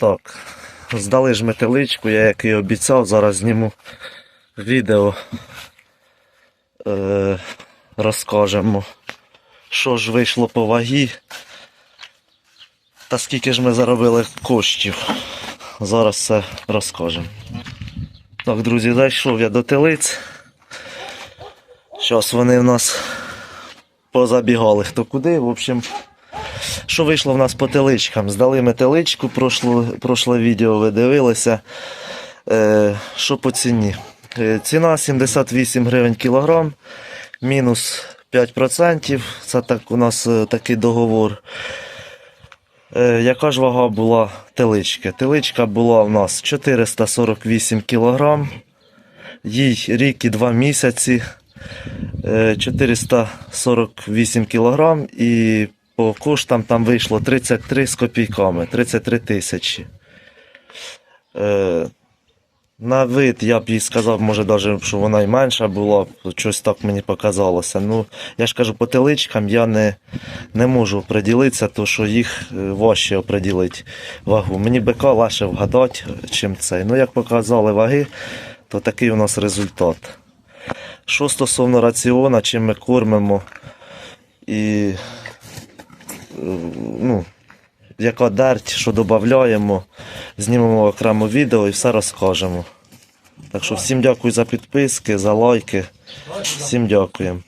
Так, здали ж метеличку, я як і обіцяв, зараз зніму відео. Е, розкажемо, що ж вийшло по вагі. Та скільки ж ми заробили коштів. Зараз все розкажемо. Так, друзі, зайшов я до телиць. Зараз вони в нас позабігали хто куди. В общем, що вийшло в нас по теличкам? Здали ми теличку, прошло, прошле відео ви дивилися. Е, що по ціні? Е, ціна 78 гривень кілограм, мінус 5%. Це так у нас е, такий договор. Е, яка ж вага була телички? Теличка була у нас 448 кілограм. Їй рік і 2 місяці. Е, 448 кілограм і по коштам там вийшло 33 з копійками, 33 тисячі. Е, на вид я б їй сказав, може, навіть, що вона й менша була, щось так мені показалося. Ну, я ж кажу, по теличкам я не, не можу приділитися, то що їх е, важче оприділити вагу. Мені бика легше вгадати, чим цей. Ну, як показали ваги, то такий у нас результат. Що стосовно раціона, чим ми кормимо і ну, яка дерть, що додаємо, знімемо окремо відео і все розкажемо. Так що всім дякую за підписки, за лайки. Всім дякуємо.